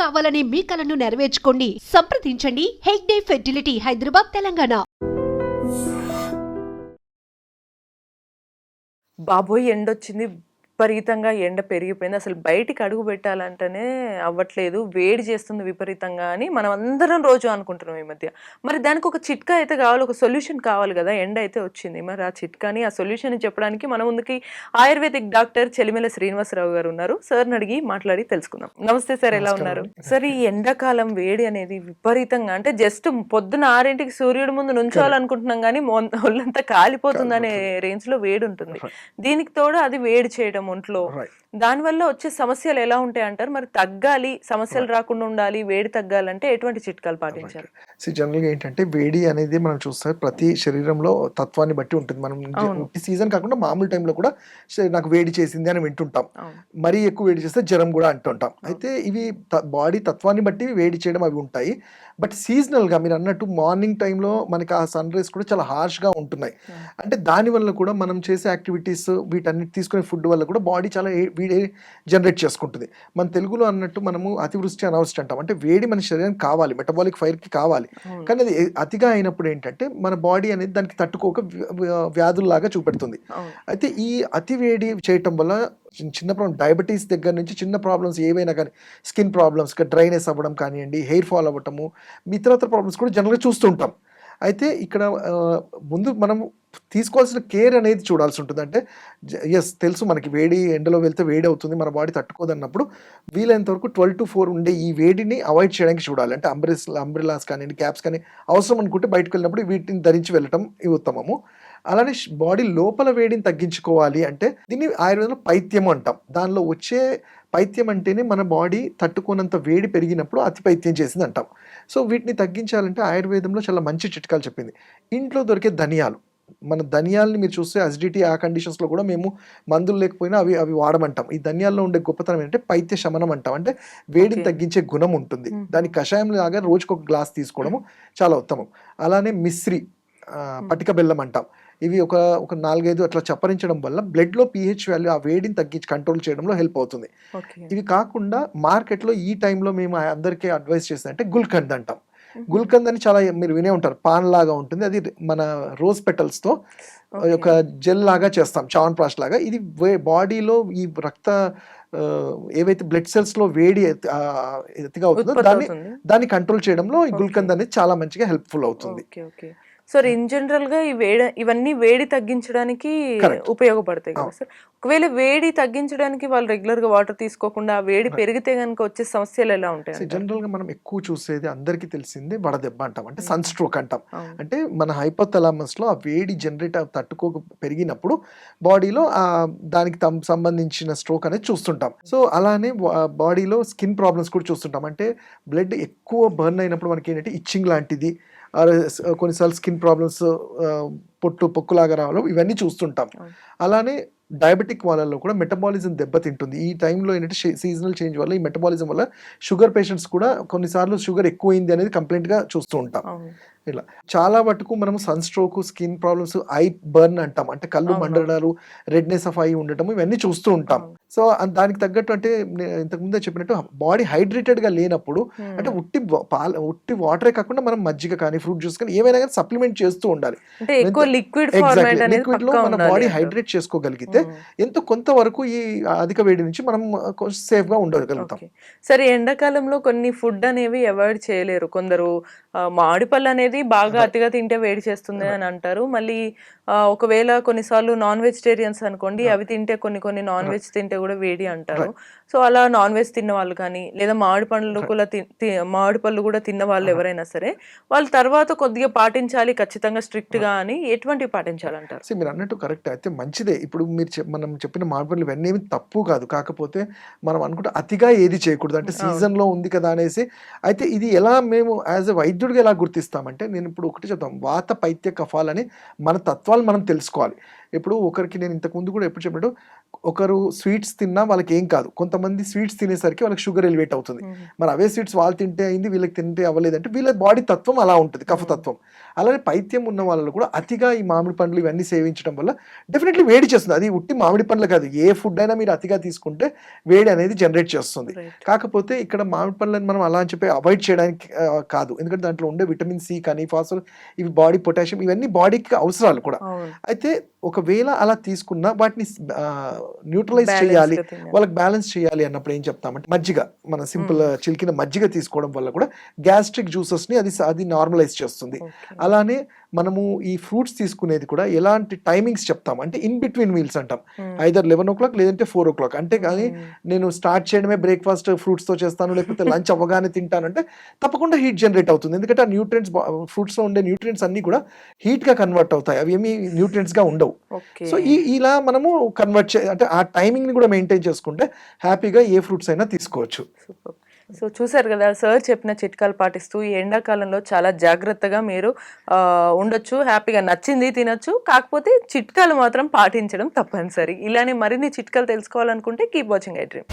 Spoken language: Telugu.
కావాలనే మీ కలను నెరవేర్చుకోండి. సంప్రదించండి. హెగ్డే ఫెర్టిలిటీ హైదరాబాద్ తెలంగాణ. బాబోయ్ ఎండొచ్చింది. విపరీతంగా ఎండ పెరిగిపోయింది. అసలు బయటికి అడుగు పెట్టాలంటేనే అవ్వట్లేదు. వేడి చేస్తుంది విపరీతంగా అని మనం అందరం రోజు అనుకుంటున్నాం ఈ మధ్య. మరి దానికి ఒక చిట్కా అయితే కావాలి ఒక సొల్యూషన్ కావాలి కదా. ఎండ అయితే వచ్చింది. మరి ఆ చిట్కాని ఆ సొల్యూషన్ చెప్పడానికి మన ముందుకి ఆయుర్వేదిక్ డాక్టర్ చెలిమెల శ్రీనివాసరావు గారు ఉన్నారు. సార్ని అడిగి మాట్లాడి తెలుసుకుందాం. నమస్తే సార్ ఎలా ఉన్నారు? సార్ ఈ ఎండాకాలం వేడి అనేది విపరీతంగా అంటే జస్ట్ పొద్దున ఆరింటికి సూర్యుడి ముందు నుంచోవాలనుకుంటున్నాం కానీ ఒళ్ళంతా కాలిపోతుందనే రేంజ్లో వేడి ఉంటుంది. దీనికి తోడు అది వేడి చేయడం ఒంట్లో. దానివల్ల వచ్చే సమస్యలు ఎలా ఉంటాయి అంటారు? మరి తగ్గాలి సమస్యలు రాకుండా ఉండాలి వేడి తగ్గాలంటే ఎటువంటి చిట్కాలు పాటించాలి సో జనరల్గా ఏంటంటే వేడి అనేది మనం చూస్తే ప్రతి శరీరంలో తత్వాన్ని బట్టి ఉంటుంది. మనం సీజన్ కాకుండా మామూలు టైంలో కూడా "సరే, నాకు వేడి చేసింది అని వింటుంటాం. మరీ ఎక్కువ వేడి చేస్తే జ్వరం కూడా అంటుంటాం. అయితే ఇవి బాడీ తత్వాన్ని బట్టి వేడి చేయడం అవి ఉంటాయి. బట్ సీజనల్గా మీరు అన్నట్టు మార్నింగ్ టైంలో మనకి ఆ సన్ రైస్ కూడా చాలా హార్ష్గా ఉంటున్నాయి. అంటే దానివల్ల కూడా మనం చేసే యాక్టివిటీస్ వీటన్నిటి తీసుకునే ఫుడ్ వల్ల కూడా బాడీ చాలా వేడి జనరేట్ చేసుకుంటుంది. మన తెలుగులో అన్నట్టు మనము అతివృష్టి అనావృష్టి అంటాం. అంటే వేడి మన శరీరానికి కావాలి మెటబాలిక్ ఫైర్కి కావాలి. కానీ అది అతిగా అయినప్పుడు ఏంటంటే మన బాడీ అనేది దానికి తట్టుకోక వ్య- వ్య- వ్యాధుల్లాగా చూపెడుతుంది. అయితే ఈ అతి వేడి చేయటం వల్ల చిన్న- ప్రాబ్లం డయాబెటీస్ దగ్గర నుంచి చిన్న ప్రాబ్లమ్స్ ఏవైనా కానీ స్కిన్ ప్రాబ్లమ్స్ డ్రైనెస్ అవ్వడం కానివ్వండి హెయిర్ ఫాల్ అవ్వటము ఇతరత్ర ప్రాబ్లమ్స్ కూడా జనరల్గా చూస్తుంటాం అయితే ఇక్కడ ముందు మనం తీసుకోవాల్సిన కేర్ అనేది చూడాల్సి ఉంటుంది. అంటే ఎస్ తెలుసు మనకి వేడి ఎండలో వెళ్తే వేడి అవుతుంది మన బాడీ తట్టుకోదన్నప్పుడు వీలైనంత వరకు ట్వెల్వ్ టు ఫోర్ ఉండే ఈ వేడిని అవాయిడ్ చేయడానికి చూడాలి. అంటే అంబ్రెస్ అంబ్రెలాస్ కానివ్వండి క్యాప్స్ కానీ అవసరం అనుకుంటే బయటకు వెళ్ళినప్పుడు వీటిని ధరించి వెళ్ళటం ఇవి ఉత్తమము. అలానే బాడీ లోపల వేడిని తగ్గించుకోవాలి అంటే దీన్ని ఆయుర్వేదంలో పైత్యం అంటాం. దానిలో వచ్చే పైత్యం అంటేనే మన బాడీ తట్టుకున్నంత వేడి పెరిగినప్పుడు అతి పైత్యం చేసింది అంటాం సో వీటిని తగ్గించాలంటే ఆయుర్వేదంలో చాలా మంచి చిట్కాలు చెప్పింది. ఇంట్లో దొరికే ధనియాలు. మన ధనియాలని మీరు చూస్తే అసిడిటీ ఆ కండిషన్స్లో కూడా మేము మందులు లేకపోయినా అవి అవి వాడమంటాం. ఈ ధనియాల్లో ఉండే గొప్పతనం ఏంటంటే పైత్య శమనం అంటాం. అంటే వేడిని. తగ్గించే గుణం ఉంటుంది. దాని కషాయం లాగా రోజుకు ఒక గ్లాస్ తీసుకోవడము చాలా ఉత్తమం. అలానే మిశ్రి పటిక బెల్లం అంటాం. ఇవి ఒక ఒక నాలుగైదు అట్లా చప్పరించడం వల్ల బ్లడ్లో పీహెచ్ వాల్యూ ఆ వేడిని తగ్గించి కంట్రోల్ చేయడంలో హెల్ప్ అవుతుంది. ఇవి కాకుండా మార్కెట్లో ఈ టైంలో మేము అందరికీ అడ్వైస్ చేస్తామంటే గుల్కంద్ అంటాం గుల్కంద్ అని చాలా మీరు వినే ఉంటారు. పాన్ లాగా ఉంటుంది. అది మన రోజ్ పెటల్స్తో. ఒక జెల్ లాగా చేస్తాం. చావన్ ప్రాష్ లాగా. ఇది బాడీలో ఈ రక్త ఏవైతే బ్లడ్ సెల్స్లో వేడి ఎత్తిగా అవుతుందో దాన్ని దాన్ని కంట్రోల్ చేయడంలో ఈ. గుల్కంద్ అనేది చాలా మంచిగా హెల్ప్ఫుల్ అవుతుంది. సార్ ఇన్ జనరల్గా ఈ వేడి ఇవన్నీ వేడి తగ్గించడానికి. ఉపయోగపడతాయి కదా. సార్ ఒకవేళ వేడి తగ్గించడానికి వాళ్ళు రెగ్యులర్గా వాటర్ తీసుకోకుండా వేడి. పెరిగితే కనుక వచ్చే సమస్యలు ఎలా ఉంటాయి? జనరల్గా మనం ఎక్కువ చూసేది అందరికీ తెలిసిందే వడదెబ్బ అంటాం అంటే. సన్ స్ట్రోక్ అంటాం. అంటే మన హైపోథలామస్లో ఆ వేడి జనరేట్ తట్టుకోక పెరిగినప్పుడు బాడీలో ఆ దానికి సంబంధించిన స్ట్రోక్ అనేది చూస్తుంటాం సో అలానే బాడీలో స్కిన్ ప్రాబ్లమ్స్ కూడా చూస్తుంటాం అంటే బ్లడ్ ఎక్కువ బర్న్ అయినప్పుడు మనకి ఏంటంటే ఇచ్చింగ్ లాంటిది కొన్నిసార్లు స్కిన్ ప్రాబ్లమ్స్ పొట్టు పొక్కులాగా రావడం ఇవన్నీ చూస్తుంటాం. అలానే డయాబెటిక్ వాళ్ళలో కూడా మెటబాలిజం దెబ్బతింటుంది ఈ టైంలో ఏంటంటే సీజనల్ చేంజ్ వల్ల ఈ మెటబాలిజం వల్ల షుగర్ పేషెంట్స్ కూడా కొన్నిసార్లు షుగర్ ఎక్కువైంది అనేది కంప్లైంట్గా చూస్తూ ఉంటాం. ఇలా చాలా మటుకు మనం sun stroke skin problems eye burn అంటాం అంటే కళ్ళు. మండడాలు రెడ్నెస్ ఆఫ్ ఐ ఉండటం ఇవన్నీ చూస్తూ ఉంటాం. సో దానికి తగ్గట్టు అంటే ఇంతకు ముందే చెప్పినట్టు బాడీ హైడ్రేటెడ్గా లేనప్పుడు. అంటే ఉట్టి పాల ఉట్టి వాటరే కాకుండా మనం మజ్జిగ కానీ ఫ్రూట్ జ్యూస్ కానీ ఏమైనా కానీ సప్లిమెంట్ చేస్తూ ఉండాలి లిక్విడ్ ఫార్మాట్ ఎగ్జాక్ట్లీ అనేది లిక్విడ్లో మన బాడీ. హైడ్రేట్ చేసుకోగలిగితే. ఎంతో కొంతవరకు ఈ అధిక వేడి నుంచి మనం కొంచెం సేఫ్గా ఉండగలుగుతాం. సరే ఎండాకాలంలో కొన్ని ఫుడ్ అనేవి అవాయిడ్ చేయలేరు కొందరు ఆ, మామిడి అనేది బాగా. అతిగా తింటే వేడి చేస్తుంది అని అంటారు మళ్ళీ ఒకవేళ కొన్నిసార్లు నాన్ వెజిటేరియన్స్ అనుకోండి. అవి తింటే కొన్ని కొన్ని నాన్. వెజ్ తింటే కూడా వేడి అంటారు సో అలా నాన్ వెజ్ తిన్న వాళ్ళు కానీ లేదా మామిడి పండ్లు. కూడా మామిడి పళ్ళు కూడా తిన్న వాళ్ళు. ఎవరైనా సరే వాళ్ళు తర్వాత కొద్దిగా పాటించాలి ఖచ్చితంగా స్ట్రిక్ట్గా అని ఎటువంటివి పాటించాలంటారు సో మీరు అన్నట్టు కరెక్ట్ అయితే మంచిదే ఇప్పుడు మీరు మనం చెప్పిన మార్పులు ఇవన్నీ ఏమి తప్పు కాదు కాకపోతే మనం అనుకుంటే అతిగా ఏది చేయకూడదు అంటే అవును. సీజన్లో ఉంది కదా అనేసి అయితే ఇది ఎలా మేము యాజ్ ఎ వైద్యుడిగా ఎలా గుర్తిస్తామంటే అంటే నేను ఇప్పుడు ఒకటి చెప్తాం వాత పైత్య కఫాలని మన తత్వాలు మనం తెలుసుకోవాలి. ఇప్పుడు ఒకరికి నేను ఇంతకు ముందు కూడా ఎప్పుడు చెప్పినట్టు ఒకరు స్వీట్స్ తిన్నా వాళ్ళకి ఏం కాదు. కొంతమంది స్వీట్స్ తినేసరికి వాళ్ళకి షుగర్ ఎలివేట్ అవుతుంది. మరి అవే స్వీట్స్ వాళ్ళు తింటే అయింది వీళ్ళకి తింటే అవ్వలేదంటే వీళ్ళ బాడీ తత్వం అలా ఉంటుంది కఫతత్వం అలానే పైత్యం ఉన్న వాళ్ళు కూడా అతిగా ఈ మామిడి పండ్లు ఇవన్నీ సేవించడం వల్ల డెఫినెట్లీ వేడి చేస్తుంది. అది ఉట్టి మామిడి పండ్లు కాదు. ఏ ఫుడ్ అయినా మీరు అతిగా తీసుకుంటే వేడి అనేది జనరేట్ చేస్తుంది. కాకపోతే ఇక్కడ మామిడి పళ్ళని మనం అలా అని చెప్పి అవాయిడ్ చేయడానికి కాదు. ఎందుకంటే దాంట్లో ఉండే విటమిన్ సి కానీ ఫాస్ఫరస్ ఇవి బాడీ పొటాషియం ఇవన్నీ బాడీకి అవసరాలు కూడా. అయితే ఒకవేళ అలా తీసుకున్నా వాటిని న్యూట్రలైజ్ చేయాలి. వాళ్ళకి బ్యాలెన్స్ చేయాలి అన్నప్పుడు ఏం చెప్తామంటే మజ్జిగ. మన సింపుల్ చిలికిన మజ్జిగ తీసుకోవడం వల్ల కూడా గ్యాస్ట్రిక్ జ్యూసెస్ని అది అది నార్మలైజ్ చేస్తుంది. అలానే మనము ఈ ఫ్రూట్స్ తీసుకునేది కూడా ఎలాంటి టైమింగ్స్ చెప్తాం? అంటే ఇన్ బిట్వీన్ మీల్స్ అంటాం. Hmm. Either eleven o'clock లేదంటే ఫోర్ ఓ క్లాక్ అంటే కానీ Hmm. నేను స్టార్ట్ చేయడమే బ్రేక్ఫాస్ట్ ఫ్రూట్స్తో చేస్తాను లేకపోతే లంచ్ అవ్వగానే తింటానంటే తప్పకుండా హీట్ జనరేట్ అవుతుంది. ఎందుకంటే ఆ న్యూట్రియంట్స్ ఫ్రూట్స్లో ఉండే న్యూట్రియంట్స్ అన్ని కూడా హీట్గా కన్వర్ట్ అవుతాయి. అవి ఏమి న్యూట్రియంట్స్గా ఉండవు. సో ఈ ఇలా మనము కన్వర్ట్ చే అంటే ఆ టైమింగ్ని కూడా మెయింటైన్ చేసుకుంటే హ్యాపీగా ఏ ఫ్రూట్స్ అయినా తీసుకోవచ్చు. సో చూసారు కదా సార్ చెప్పిన చిట్కాలు పాటిస్తూ ఈ ఎండాకాలంలో చాలా జాగ్రత్తగా మీరు ఉండొచ్చు హ్యాపీగా నచ్చింది తినొచ్చు కాకపోతే చిట్కాలు మాత్రం పాటించడం తప్పనిసరి. ఇలానే మరిన్ని చిట్కాలు తెలుసుకోవాలనుకుంటే కీప్ వాచింగ్ ఐ డ్రీమ్